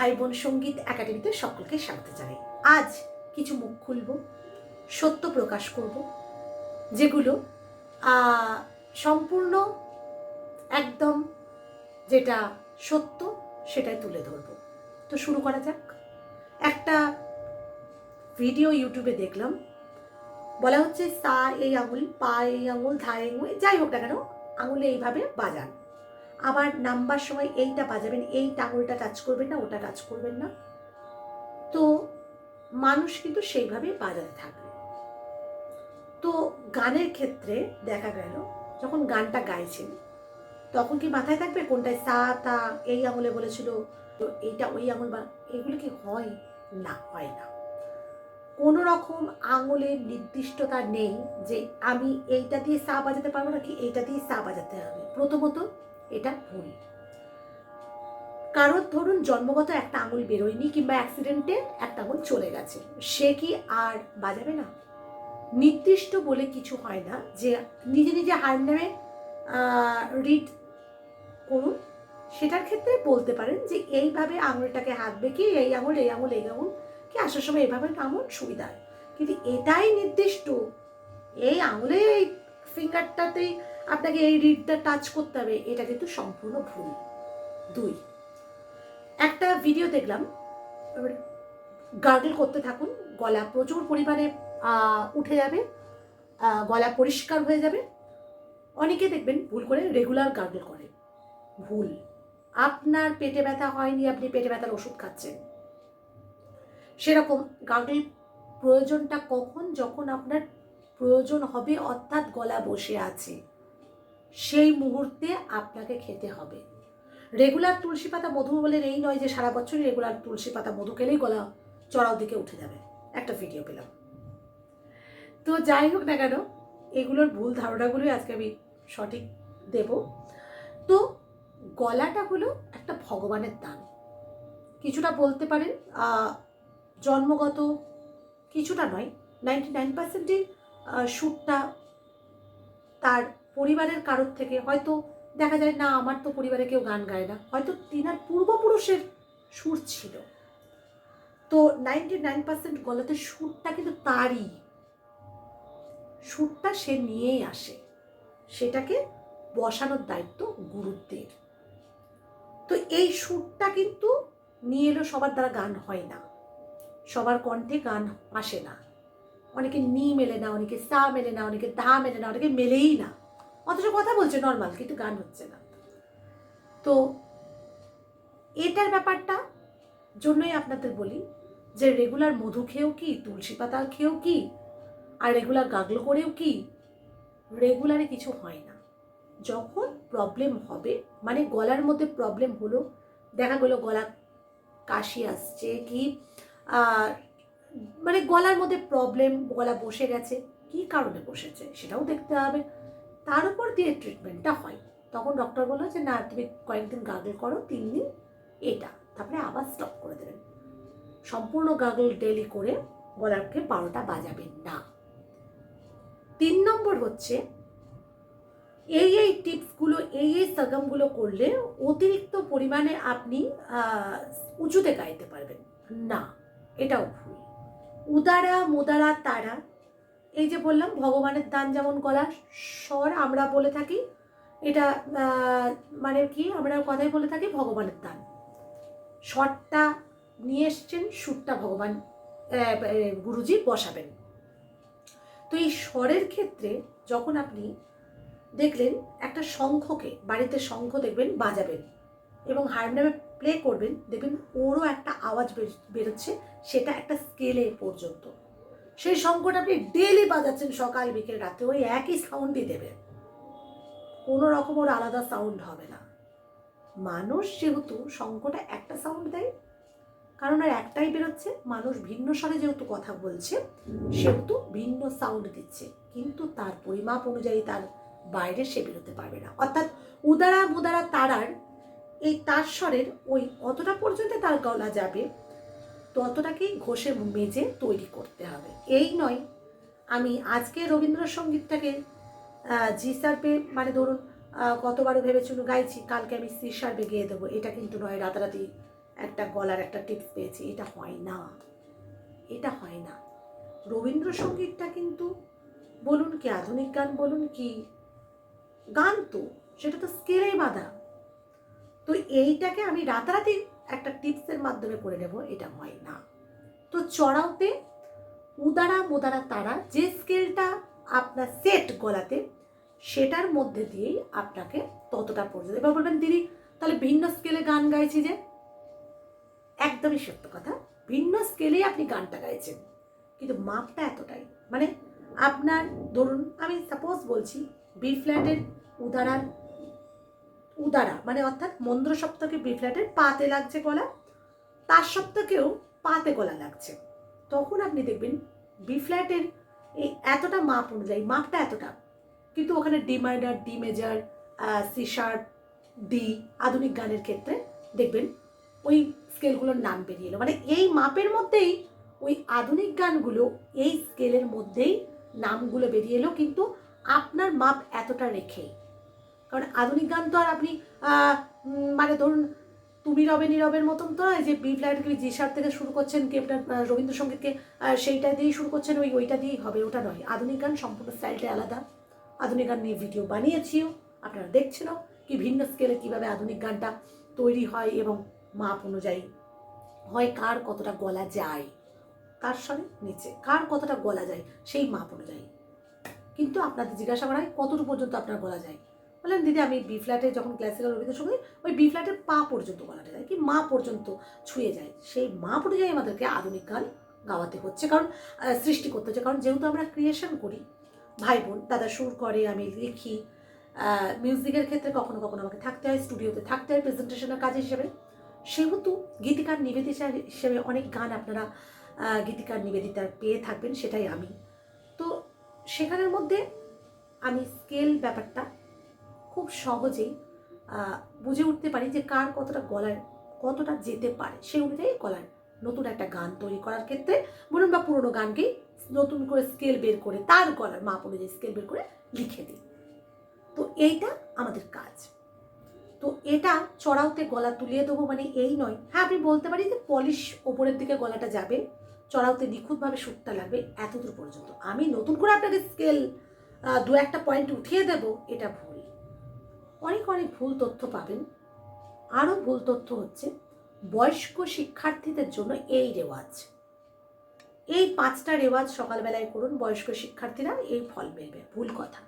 ভাই বোন সংগীত একাডেমিতে সকলকে স্বাগত জানাই। আজ কিছু মুখ খুলব, সত্য প্রকাশ করব, যেগুলো সম্পূর্ণ একদম যেটা সত্য সেটাই তুলে ধরব। তো শুরু করা যাক। একটা ভিডিও ইউটিউবে দেখলাম। বলা হচ্ছে সা এই আঙুল, পা এই আঙুল, ধা এই আঙুল, যাই হোক না কেন, আঙুলে এইভাবে বাজান। আবার নাম্বার সময় এইটা বাজাবেন, এই আঙুলটা টাচ করবেন না, ওটা টাচ করবেন না। তো মানুষ কিন্তু সেইভাবে বাজাতে থাকবে। তো গানের ক্ষেত্রে দেখা গেল, যখন গানটা গাইছেন, তখন কি মাথায় থাকবে কোনটায় সা, তা, এই আঙুলে বলেছিল, তো এইটা ওই আঙুল বা, এগুলো কি হয় না হয় না। কোনো রকম আঙুলের নির্দিষ্টতা নেই যে আমি এইটা দিয়ে সা বাজাতে পারব নাকি এইটা দিয়ে সা বাজাতে হবে। প্রথমত এটা ভুল। কারোর ধরুন জন্মগত একটা আঙুল বেরোয়নি কিংবা অ্যাক্সিডেন্টে একটা আঙুল চলে গেছে। সে কি আর বাজাবে না? নির্দিষ্ট বলে কিছু হয় না যে নিজে নিজে হারমোনিয়ামে রিড করুন। সেটার ক্ষেত্রে বলতে পারেন যে এইভাবে আঙুলটাকে হাঁকবে কি, এই আঙুল এই আঙুল এই আঙুল, কি আসার সময় এভাবে কেমন সুবিধা কিন্তু এটাই নির্দিষ্ট। এই আঙুলে এই ফিঙ্গারটাতেই আপনাকে এই রিডটা টাচ করতে হবে, এটা কিন্তু সম্পূর্ণ ভুল। দুই, একটা ভিডিও দেখলাম গার্গল করতে থাকুন, গলা প্রচুর পরিমাণে উঠে যাবে গলা পরিষ্কার হয়ে যাবে। অনেকে দেখবেন ভুল করে রেগুলার গার্গল করে। ভুল। আপনার পেটে ব্যথা হয়নি, আপনি পেটে ব্যথার ওষুধ খাচ্ছেন। সেরকম গার্গল প্রয়োজনটা কখন, যখন আপনার প্রয়োজন হবে, অর্থাৎ গলা বসে আছে। সেই মুহূর্তে আপনাকে খেতে হবে। রেগুলার তুলসী পাতা মধু বলে এই নয় যে সারা বছরই রেগুলার তুলসী পাতা মধু খেলেই গলা চড়াও দিকে উঠে যাবে। একটা ভিডিও পেলাম। তো যাই হোক না কেন, এগুলোর ভুল ধারণাগুলোই আজকে আমি সঠিক দেব। তো গলাটা হলো একটা ভগবানের দান। কিছুটা বলতে পারেন জন্মগত কিছুটা নয় নাইনটি নাইন পার্সেন্টই শ্যুটটা তার পরিবারের কারোর থেকে। হয়তো দেখা যায়, না, আমার তো পরিবারে কেউ গান গায় না। হয়তো তিনার পূর্বপুরুষের সুর ছিল। তো নাইনটি নাইন পার্সেন্ট গলাতে সুরটা কিন্তু তারই। সুরটা সে নিয়েই আসে। সেটাকে বসানোর দায়িত্ব গুরুত্বের তো এই সুরটা কিন্তু নিয়ে এলো সবার দ্বারা গান হয় না। সবার কণ্ঠে গান আসে না। অনেকে নি মেলে না, অনেকে সা মেলে না, অনেকে ধা মেলে না, অনেকে মেলেই না। অথচ কথা বলছে নর্মাল কিন্তু গান হচ্ছে না। তো এটার ব্যাপারটা জন্যই আপনাদের বলি যে রেগুলার মধু খেয়েও কি, তুলসী পাতা খেয়েও কি, আর রেগুলার গাগলো করেও কি রেগুলারে কিছু হয় না। যখন প্রবলেম হবে মানে গলার মধ্যে প্রবলেম হলো, দেখা গেলো গলা কাশি আসছে কি মানে গলার মধ্যে প্রবলেম গলা বসে গেছে, কি কারণে বসেছে সেটাও দেখতে হবে। তার উপর দিয়ে ট্রিটমেন্টটা হয়। তখন ডক্টর বলল যে, না, তুমি কয়েকদিন গাগল করো, তিন দিন এটা। তারপরে আবার স্টপ করে দেবেন। সম্পূর্ণ গাগল ডেলি করে গলারকে বারোটা বাজাবেন না। তিন নম্বর হচ্ছে, এই এই টিপসগুলো, এই এই সগমগুলো করলে অতিরিক্ত পরিমাণে আপনি উঁচুতে গাইতে পারবেন। না, এটাও ভুল। উদারা, মুদারা, তারা এই যে বললাম, ভগবানের দান যেমন গলা স্বর আমরা বলে থাকি, এটা মানে কি, আমরা কথাই বলে থাকি ভগবানের দান। স্বরটা নিয়ে এসছেন, সুরটা ভগবান গুরুজি বসাবেন। তো এই স্বরের ক্ষেত্রে যখন আপনি দেখলেন, একটা শঙ্খকে, বাড়িতে শঙ্খ দেখবেন, বাজাবেন এবং হারমোনিয়ামে প্লে করবেন, দেখবেন ওরও একটা আওয়াজ বের- বেরোচ্ছে, সেটা একটা স্কেলে পর্যন্ত। সেই শঙ্কটা আপনি ডেলি বাজাচ্ছেন সকাল, বিকেল রাতে ওই একই সাউন্ডই দেবে। কোনো রকম ওর আলাদা সাউন্ড হবে না। মানুষ যেহেতু শঙ্কটা একটা সাউন্ড দেয়, কারণ আর একটাই বেরোচ্ছে, মানুষ ভিন্ন স্বরে যেহেতু কথা বলছে, সেহেতু ভিন্ন সাউন্ড দিচ্ছে। কিন্তু তার পরিমাপ অনুযায়ী তার বাইরে সে বেরোতে পারবে না। অর্থাৎ উদারা মুদারা তারার এই তার স্বরের ওই অতটা পর্যন্ত তার গলা যাবে ততটাকেই ঘষে মেজে তৈরি করতে হবে। এই নয় আমি আজকে রবীন্দ্রসঙ্গীতটাকে জি সার্পে মানে ধরুন আহ, গতবারও ভেবেছিল গাইছি কালকে আমি সি সার্পে গিয়ে দেবো। এটা কিন্তু নয় রাতারাতি একটা গলার একটা টিপস পেয়েছি। এটা হয় না। এটা হয় না। রবীন্দ্রসঙ্গীতটা কিন্তু বলুন কি আধুনিক গান বলুন কি গান তো সেটা তো স্কেলে বাঁধা। তো এইটাকে আমি রাতারাতি একটা টিপসের মাধ্যমে করে নেব, এটা হয় না। তো চড়াওতে উদারা মোদারা তারা যে স্কেলটা আপনার সেট গলাতে, সেটার মধ্যে দিয়েই আপনাকে ততটা পর্যন্ত এবার বলবেন, দিদি, তাহলে ভিন্ন স্কেলে গান গাইছি যে? একদমই সত্য কথা। ভিন্ন স্কেলেই আপনি গানটা গাইছেন। কিন্তু মাপটা এতটাই। মানে আপনার, ধরুন, আমি সাপোজ বলছি বি ফ্ল্যাটের উদারার উদারা মানে অর্থাৎ মন্দ্র সপ্তকে বি ফ্ল্যাটের পাতে লাগছে গলা তার সপ্তকেও পাতে গলা লাগছে। তখন আপনি দেখবেন বি ফ্ল্যাটের এই এতটা মাপ অনুযায়ী, মাপটা এতটা, কিন্তু ওখানে D minor D major C sharp D আধুনিক গানের ক্ষেত্রে দেখবেন ওই স্কেলগুলোর নাম বেরিয়ে এলো। মানে এই মাপের মধ্যেই ওই আধুনিক গানগুলো এই স্কেলের মধ্যেই নামগুলো বেরিয়ে এলো, কিন্তু আপনার মাপ এতটা রেখেই। কারণ আধুনিক গান তো আর আপনি মানে ধরুন তুমি রবে নীরবের মতন তো যে বি ফ্ল্যাট জি শার্প থেকে শুরু করছেন কি আপনার রবীন্দ্রসঙ্গীতকে সেইটা দিয়েই শুরু করছেন, ওই ওইটা দিয়েই হবে, ওটা নয়। আধুনিক গান সম্পূর্ণ স্টাইলটা আলাদা। আধুনিক গান নিয়ে ভিডিও বানিয়েছিও, আপনারা দেখছেনও কি ভিন্ন স্কেলে কীভাবে আধুনিক গানটা তৈরি হয় এবং মাপ অনুযায়ী হয়, কার কতটা গলা যায় কার সঙ্গে নিচে, কার কতটা গলা যায়, সেই মাপ অনুযায়ী। কিন্তু আপনাদের জিজ্ঞাসা করা হয় কতটুকু পর্যন্ত আপনার গলা যায়। বললেন, দিদি, আমি বি ফ্ল্যাটে যখন ক্লাসিক্যাল রবীন্দ্রসঙ্গীত ওই বি ফ্ল্যাটের পা পর্যন্ত গলাটা যায় কি মা পর্যন্ত ছুঁয়ে যায়। সেই মা অনুযায়ী আমাদেরকে আধুনিক গান গাওয়াতে হচ্ছে, কারণ সৃষ্টি করতে হচ্ছে। কারণ যেহেতু আমরা ক্রিয়েশন করি ভাই বোন দাদা সুর করে, আমি লিখি মিউজিকের ক্ষেত্রে কখনো কখনো আমাকে থাকতে হয় স্টুডিওতে থাকতে হয় প্রেজেন্টেশনের কাজ হিসেবে। সেহেতু গীতিকার নিবেদিতা হিসেবে অনেক গান আপনারা গীতিকার নিবেদিতার পেয়ে থাকবেন, সেটাই আমি। তো সেখানের মধ্যে আমি স্কেল ব্যাপারটা খুব সহজেই বুঝে উঠতে পারি যে কার কতটা গলার কতটা যেতে পারে। সেই অনুযায়ী গলার নতুন একটা গান তৈরি করার ক্ষেত্রে বলুন বা পুরোনো গানকেই নতুন করে স্কেল বের করে তার গলার মাপ অনুযায়ী স্কেল বের করে লিখে দিই। তো এইটা আমাদের কাজ। তো এটা চড়াওতে গলা তুলিয়ে দেবো মানে এই নয়। হ্যাঁ আপনি বলতে পারি যে পলিশ ওপরের দিকে গলাটা যাবে চড়াওতে নিখুঁতভাবে সুরটা লাগবে এতদূর পর্যন্ত। আমি নতুন করে আপনাকে স্কেল দু একটা পয়েন্ট উঠিয়ে দেব, এটা ভুল। অনেক অনেক ভুল তথ্য পাবেন। আরও ভুল তথ্য হচ্ছে, বয়স্ক শিক্ষার্থীদের জন্য এই রেওয়াজ। এই পাঁচটা রেওয়াজ সকালবেলায় করুন, বয়স্ক শিক্ষার্থীরা এই ফল পেবে, ভুল কথা।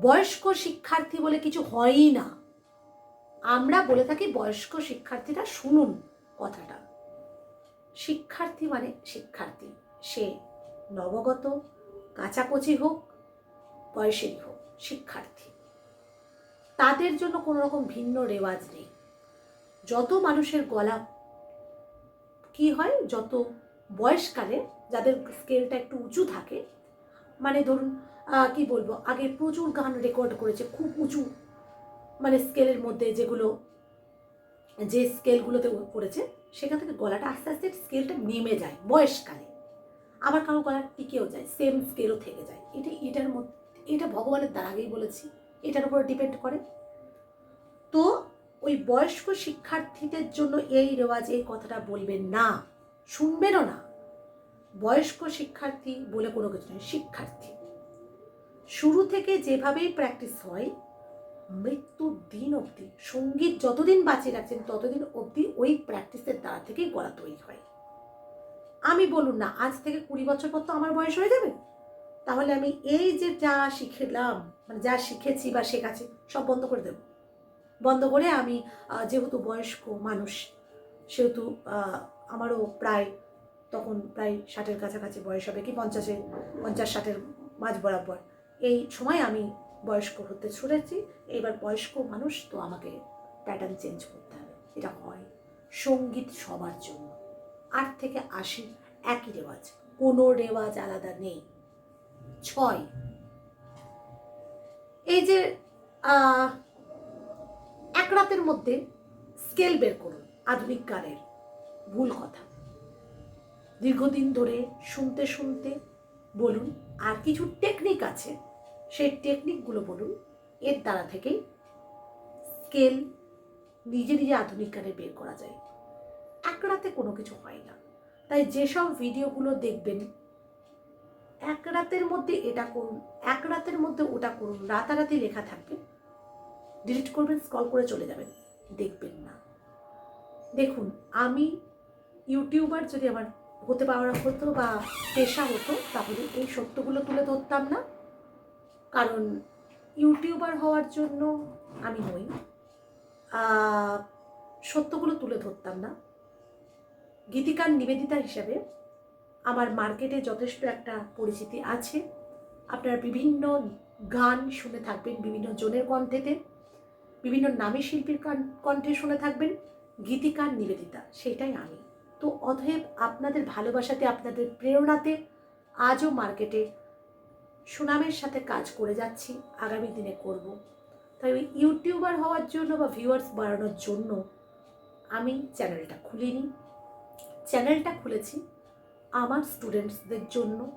বয়স্ক শিক্ষার্থী বলে কিছু হয়ই না। আমরা বলে থাকি বয়স্ক শিক্ষার্থীরা শুনুন কথাটা। শিক্ষার্থী মানে শিক্ষার্থী। সে নবগত, কাঁচাকচি হোক, বয়সেরই হোক, শিক্ষার্থী। তাদের জন্য কোনো রকম ভিন্ন রেওয়াজ নেই। যত মানুষের গলা কি হয়, যত বয়সকালে যাদের স্কেলটা একটু উঁচু থাকে মানে ধরুন কি বলব, আগে প্রচুর গান রেকর্ড করেছে, খুব উঁচু মানে স্কেলের মধ্যে যেগুলো, যে স্কেলগুলোতে করেছে, সেখান থেকে গলাটা আস্তে আস্তে স্কেলটা নেমে যায় বয়সকালে। আবার কারও গলা টিকেও যায় সেম স্কেলও থেকে যায়। এটা, এটার মধ্যে, এটা ভগবানের দ্বার আগেই বলেছি। এটার উপর ডিপেন্ড করে। তো ওই বয়স্ক শিক্ষার্থীদের জন্য এই রেওয়াজ, এই কথাটা বলবেন না, শুনবেনও না। বয়স্ক শিক্ষার্থী বলে কোনো কিছু নয় শিক্ষার্থী। শুরু থেকে যেভাবেই প্র্যাকটিস হয়, মৃত্যুর দিন অবধি, সংগীত যতদিন বাঁচিয়ে রাখছেন ততদিন অবধি ওই প্র্যাকটিসের দ্বারা থেকেই গলা তৈরি হয়। আমি বলুন না, আজ থেকে কুড়ি বছর পর তো আমার বয়স হয়ে যাবে? তাহলে আমি এই যে যা শিখেলাম মানে যা শিখেছি বা শেখাচ্ছি, সব বন্ধ করে দেব। বন্ধ করে আমি যেহেতু বয়স্ক মানুষ, সেহেতু আমারও প্রায় তখন প্রায় ষাটের কাছাকাছি বয়স হবে কি পঞ্চাশের পঞ্চাশ ষাটের মাঝ বরাবর। এই সময় আমি বয়স্ক হতে ছুটেছি এবার বয়স্ক মানুষ তো আমাকে প্যাটার্ন চেঞ্জ করতে হবে, এটা হয় সংগীত সবার জন্য। আট থেকে আশি একই রেওয়াজ, কোনো রেওয়াজ আলাদা নেই। ছয়। এই যে এক রাতের মধ্যে স্কেল বের করুন, আধুনিক গানের ভুল কথা। দীর্ঘদিন ধরে শুনতে শুনতে বলুন, আর কিছু টেকনিক আছে, সেই টেকনিকগুলো বলুন, এর দ্বারা থেকেই স্কেল নিজে নিজে আধুনিক গানে বের করা যায়। এক রাতে কোনো কিছু হয় না। তাই যেসব ভিডিওগুলো দেখবেন এক রাতের মধ্যে এটা করুন, এক রাতের মধ্যে ওটা করুন, রাতারাতি লেখা থাকবে। ডিলিট করবেন স্কল করে চলে যাবেন, দেখবেন না। দেখুন, আমি ইউটিউবার যদি আমার হতে পারা হতো বা পেশা হতো, তাহলে এই সত্যগুলো তুলে ধরতাম না। কারণ ইউটিউবার হওয়ার জন্য আমি নই। সত্যগুলো তুলে ধরতাম না। গীতিকার নিবেদিতা হিসাবে আমার মার্কেটে যথেষ্ট একটা পরিচিতি আছে। আপনারা বিভিন্ন গান শুনে থাকবেন, বিভিন্ন জনের কণ্ঠেতে, বিভিন্ন নামী শিল্পীর কণ্ঠে শুনে থাকবেন, গীতিকার নিবেদিতা, সেটাই আমি। তো অতএব আপনাদের ভালোবাসাতে, আপনাদের প্রেরণাতে আজও মার্কেটে সুনামের সাথে কাজ করে যাচ্ছি, আগামী দিনে করব। তাই ওই ইউটিউবার হওয়ার জন্য বা ভিউয়ার্স বাড়ানোর জন্য আমি চ্যানেলটা খুলিনি। চ্যানেলটা খুলেছি আমার স্টুডেন্টসদের জন্য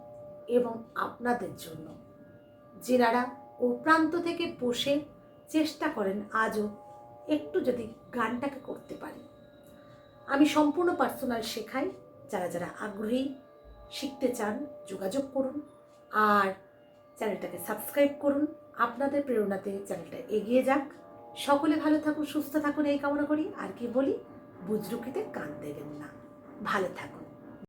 এবং আপনাদের জন্য। যেনারা ও প্রান্ত থেকে বসে চেষ্টা করেন আজও একটু যদি গানটাকে করতে পারি। আমি সম্পূর্ণ পার্সোনাল শেখাই। যারা যারা আগ্রহী, শিখতে চান, যোগাযোগ করুন আর চ্যানেলটাকে সাবস্ক্রাইব করুন। আপনাদের প্রেরণাতে চ্যানেলটা এগিয়ে যাক। সকলে ভালো থাকুন, সুস্থ থাকুন, এই কামনা করি। আর কি বলি, বুজরুকিতে কান দেবেন না। ভালো থাকুন।